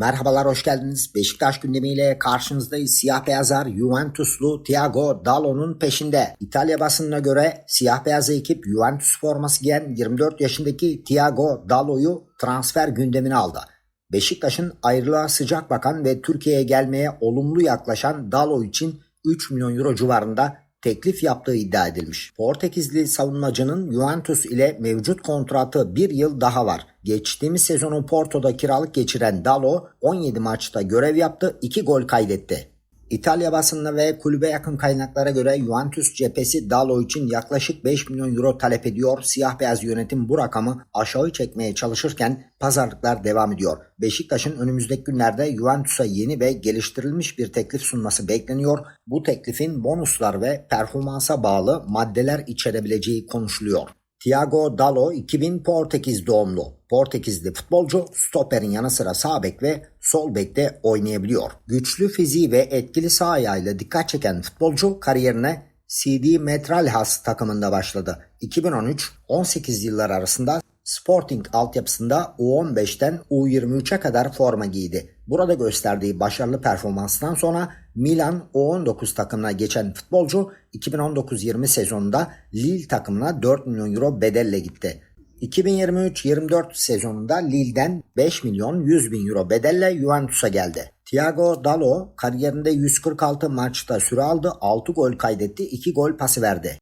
Merhabalar hoş geldiniz. Beşiktaş gündemiyle karşınızdayız. Siyah beyazlar Juventuslu Thiago Dalo'nun peşinde. İtalya basınına göre siyah beyaz ekip Juventus forması giyen 24 yaşındaki Thiago Dalo'yu transfer gündemine aldı. Beşiktaş'ın ayrılığa sıcak bakan ve Türkiye'ye gelmeye olumlu yaklaşan Dalo için 3 milyon euro civarında teklif yaptığı iddia edilmiş. Portekizli savunmacının Juventus ile mevcut kontratı bir yıl daha var. Geçtiğimiz sezonu Porto'da kiralık geçiren Dalo 17 maçta görev yaptı, 2 gol kaydetti. İtalya basınına ve kulübe yakın kaynaklara göre Juventus cephesi Dalo için yaklaşık 5 milyon euro talep ediyor. Siyah beyaz yönetim bu rakamı aşağı çekmeye çalışırken pazarlıklar devam ediyor. Beşiktaş'ın önümüzdeki günlerde Juventus'a yeni ve geliştirilmiş bir teklif sunması bekleniyor. Bu teklifin bonuslar ve performansa bağlı maddeler içerebileceği konuşuluyor. Thiago Dalo 2000 Portekiz doğumlu. Portekizli futbolcu stoperin yanı sıra sağ bek ve sol bekte oynayabiliyor. Güçlü fiziği ve etkili sağ ayağıyla dikkat çeken futbolcu kariyerine CD Metralhas takımında başladı. 2013-18 yıllar arasında Sporting altyapısında U15'ten U23'e kadar forma giydi. Burada gösterdiği başarılı performanstan sonra Milan U19 takımına geçen futbolcu 2019-20 sezonunda Lille takımına 4 milyon euro bedelle gitti. 2023-24 sezonunda Lille'den 5 milyon 100 bin euro bedelle Juventus'a geldi. Thiago Dalo kariyerinde 146 maçta süre aldı, 6 gol kaydetti, 2 gol pası verdi.